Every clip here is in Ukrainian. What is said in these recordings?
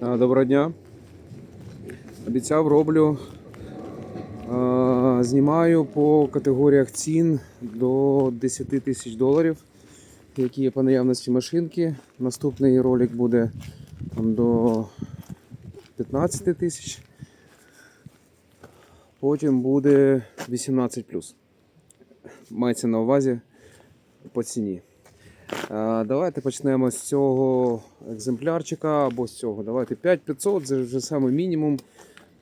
Доброго дня. Обіцяв, роблю. Знімаю по категоріях цін до 10 тисяч доларів, які є по наявності машинки. Наступний ролик буде там, до 15 тисяч. Потім буде 18 Мається на увазі по ціні. А, Давайте почнемо з цього екземплярчика або з цього. Давайте 5500, це вже саме мінімум.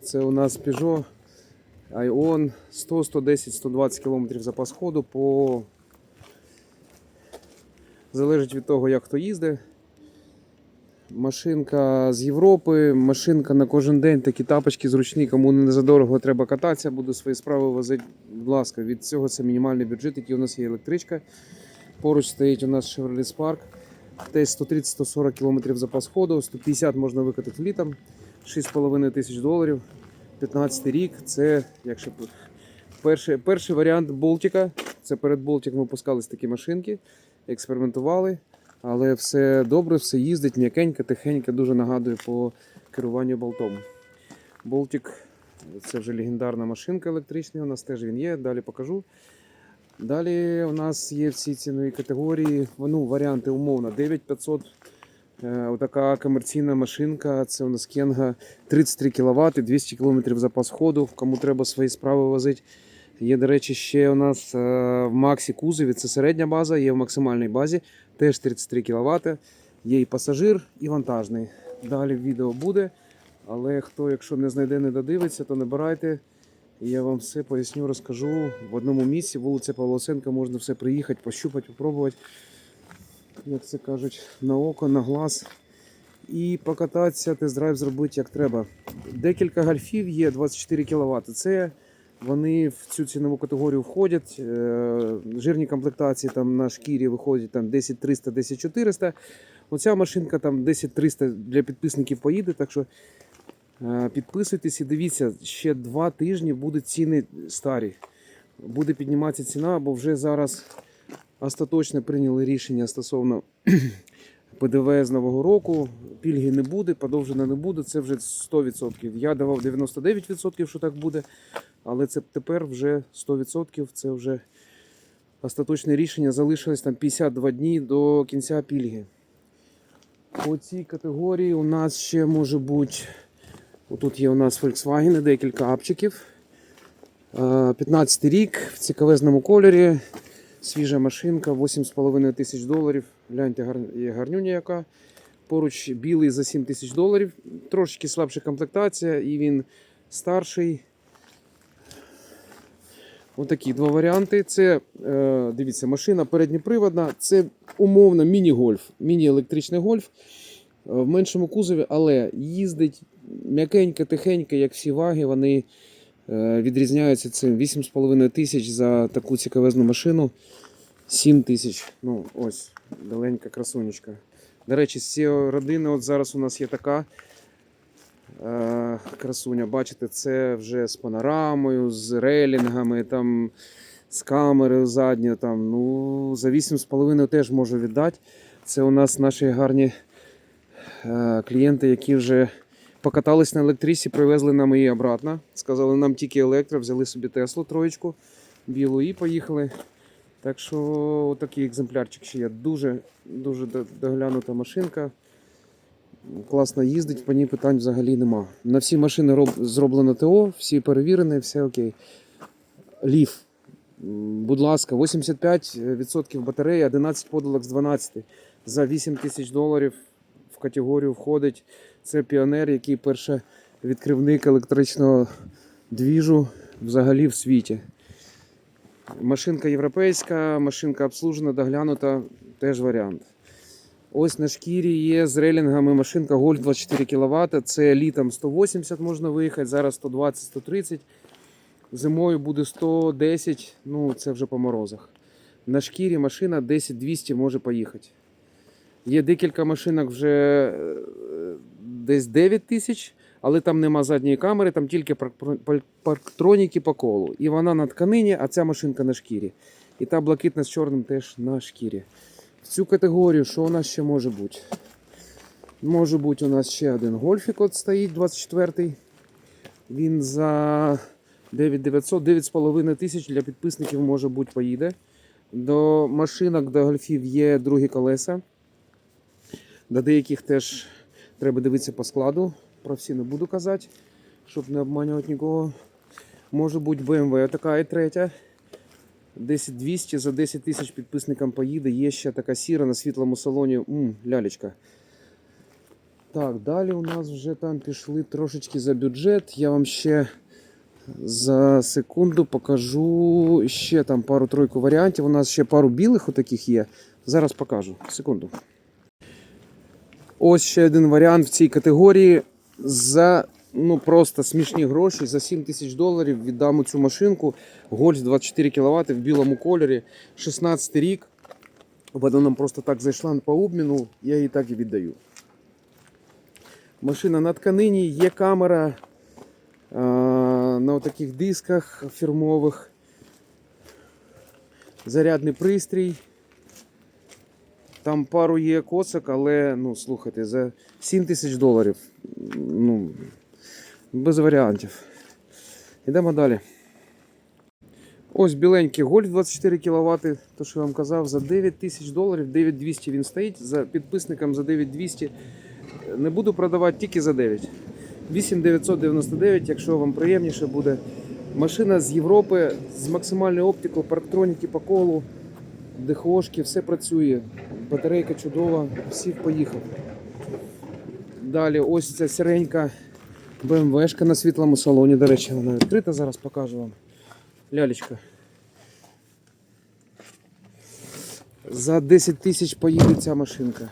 Це у нас Peugeot Ion 100, 110, 120 км запас ходу. По... Залежить від того, як хто їздить. Машинка з Європи, машинка на кожен день, такі тапочки зручні, кому не задорого треба кататися, буду свої справи возити. Будь ласка, від цього це мінімальний бюджет, який у нас є електричка. Поруч стоїть у нас Chevrolet Spark. Десь 130-140 км запас ходу, 150 можна викатати літом, 6,5 тисяч доларів. 15 рік. Це якщо перший, перший варіант Болтика. Це перед Болтик ми пускались такі машинки, експериментували. Але все добре, все їздить, м'якенько, тихенько, дуже нагадує по керуванню болтом. Болтик це вже легендарна машинка електрична, у нас теж він є, далі покажу. Далі у нас є всі цінові категорії, ну, варіанти умовно 9500. Е, Отака комерційна машинка, це у нас Кенга 33 кВт, 200 км запас ходу. Кому треба свої справи возити. Є, до речі, ще у нас е, в Максі кузові, це середня база, є в максимальній базі, теж 33 кВт. Є і пасажир, і вантажний. Далі відео буде. Але хто, якщо не знайде, не додивиться, то набирайте. І я вам все поясню, розкажу в одному місці, вулиця Павлосенка, можна все приїхати, пощупати, попробувати, як це кажуть, на око, на глаз. І покататися, тест-драйв зробити як треба. Декілька гольфів є 24 кВт. Це вони в цю цінову категорію входять. Е, Жирні комплектації там на шкірі виходять там 10300, 10400. Оця машинка там 10300 для підписників поїде. Так що Підписуйтесь і дивіться, ще два тижні будуть ціни старі. Буде підніматися ціна, бо вже зараз остаточно прийняли рішення стосовно ПДВ з Нового року. Пільги не буде, подовжена не буде, це вже 100%. Я давав 99%, що так буде, але це тепер вже 100%, це вже остаточне рішення. Залишилось там 52 дні до кінця пільги. По цій категорії у нас ще може бути. Тут є у нас Volkswagen, декілька апчиків. Е, 15 рік в цікавезному кольорі. Свіжа машинка, 8,5 тисяч доларів. Гляньте, гарнюня яка. Поруч білий за 7 тисяч доларів. Трошки слабша комплектація, і він старший. Отакі два варіанти. Це, е, дивіться, машина передньоприводна. Це умовно міні-гольф, міні-електричний гольф е, в меншому кузові, але їздить м'якенько, тихенько, як всі ваги, вони е, відрізняються цим 8,5 тисяч за таку цікавезну машину. 7 тисяч. Ну, ось, даленька красунечка. До речі, з цієї родини, от зараз у нас є така е, красуня. Бачите, це вже з панорамою, з рейлінгами, там, з камерою задньою. Там, ну, за 8,5 теж можу віддати. Це у нас наші гарні е, клієнти, які вже покатались на електричці, привезли нам її обратно. Сказали, нам тільки електро, взяли собі Теслу троєчку білу і поїхали. Так що такий екземплярчик ще є. Дуже дуже доглянута машинка. Класно їздить, по ній питань взагалі нема. На всі машини роб... зроблено ТО, всі перевірені, все окей. Ліф. Будь ласка, 85% батареї, 11 подолок з 12. За 8 тисяч доларів категорію входить. Це піонер, який перше відкривник електричного двіжу взагалі в світі. Машинка європейська, машинка обслужена, доглянута, теж варіант. Ось на шкірі є з рейлінгами машинка Golf 24 кВт. Це літом 180 можна виїхати, зараз 120-130. Зимою буде 110, ну це вже по морозах. На шкірі машина 10-200 може поїхати. Є декілька машинок вже е, десь 9 тисяч, але там нема задньої камери, там тільки парктроніки по колу. І вона на тканині, а ця машинка на шкірі. І та блакитна з чорним теж на шкірі. В цю категорію, що у нас ще може бути? Може бути, у нас ще один гольфік от стоїть 24-й. Він за 9900, 9,5 тисяч для підписників, може бути, поїде. До машинок, до гольфів є другі колеса. До деяких теж треба дивитися по складу. Про всі не буду казати, щоб не обманювати нікого. Може бути BMW така і третя. 10200 за 10 тисяч підписникам поїде. Є ще така сіра на світлому салоні. М, лялечка. Так, далі у нас вже там пішли трошечки за бюджет. Я вам ще за секунду покажу ще там пару-тройку варіантів. У нас ще пару білих отаких є. Зараз покажу. Секунду. Ось ще один варіант в цій категорії. За ну просто смішні гроші. За 7 тисяч доларів віддам цю машинку. Гольф 24 кВт в білому кольорі. 16 рік. Вона нам просто так зайшла по обміну, я її так і віддаю. Машина на тканині, є камера а, на таких дисках фірмових. Зарядний пристрій. Там пару є косок, але ну слухайте, за 7 тисяч доларів. Ну, без варіантів. Йдемо далі. Ось біленький гольф 24 кВт, то що я вам казав, за 9 тисяч доларів, 9200 він стоїть, за підписникам за 9200. Не буду продавати тільки за 9. 8999, якщо вам приємніше буде. Машина з Європи з максимальною оптикою, парктроніки по колу, ДХОшки, все працює. Батарейка чудова, всі поїхав. Далі ось ця сіренька БМВшка на світлому салоні. До речі, вона відкрита, зараз покажу вам. Лялечка. За 10 тисяч поїде ця машинка.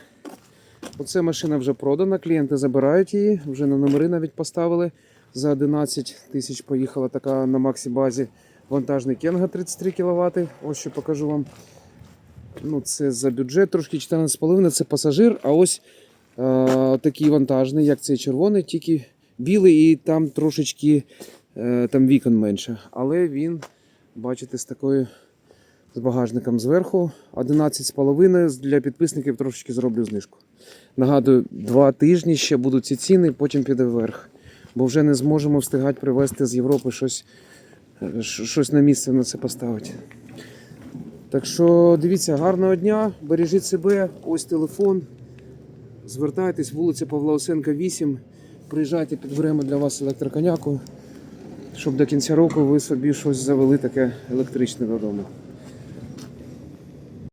Оце машина вже продана, клієнти забирають її, вже на номери навіть поставили. За 11 тисяч поїхала така на Максі базі вантажний Кенга 33 кВт. Ось що покажу вам. Ну, це за бюджет трошки 14,5, це пасажир, а ось е, такий вантажний, як цей червоний, тільки білий і там трошечки е, там вікон менше. Але він, бачите, з такою з багажником зверху 11,5 для підписників трошечки зроблю знижку. Нагадую, два тижні ще будуть ці ціни, потім піде вверх. Бо вже не зможемо встигати привезти з Європи щось, е, щось на місце на це поставити. Так що дивіться, гарного дня, бережіть себе, ось телефон. Звертайтесь, вулиця Павла Осенка, 8. Приїжджайте, підберемо для вас електроконяку, щоб до кінця року ви собі щось завели таке електричне додому.